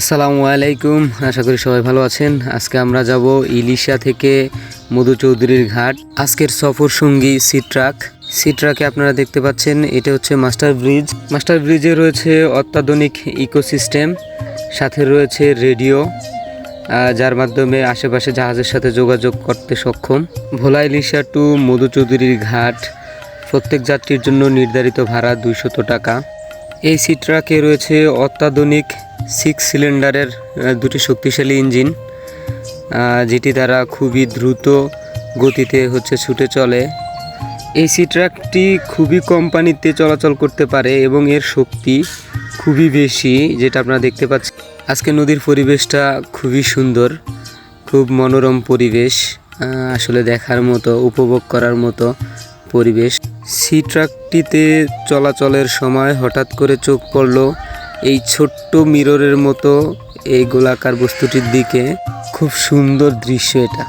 আসসালামু আলাইকুম, আশা করি সবাই ভালো আছেন। আজকে আমরা যাব ইলিশা থেকে মধু চৌধুরীর ঘাট। আজকের সফর সঙ্গী সিট্রাক। সিট্রাকে আপনারা দেখতে পাচ্ছেন, এটা হচ্ছে মাস্টার ব্রিজ। মাস্টার ব্রিজে রয়েছে অত্যাধুনিক ইকোসিস্টেম, সাথে রয়েছে রেডিও যার মাধ্যমে আশেপাশে জাহাজের সাথে যোগাযোগ করতে সক্ষম। ভোলা ইলিশা টু মধু চৌধুরীর ঘাট, প্রত্যেক যাত্রীর জন্য নির্ধারিত ভাড়া দুইশত টাকা। এই সি ট্রাকে রয়েছে অত্যাধুনিক সিক্স সিলিন্ডারের দুটি শক্তিশালী ইঞ্জিন যেটি দ্বারা খুবই দ্রুত গতিতে হচ্ছে ছুটে চলে। এই সি ট্রাকটি খুবই কম পানিতে চলাচল করতে পারে এবং এর শক্তি খুবই বেশি, যেটা আপনারা দেখতে পাচ্ছেন আজকে নদীর পরিবেশটা খুবই সুন্দর, খুব মনোরম পরিবেশ আসলে দেখার মতো, উপভোগ করার মতো পরিবেশ। সি ট্রাকটিতে চলাচলের সময় হঠাৎ করে চোখ পড়ল এই ছোট্ট মিররের মতো এই গোলাকার বস্তুটির দিকে খুব সুন্দর দৃশ্য এটা।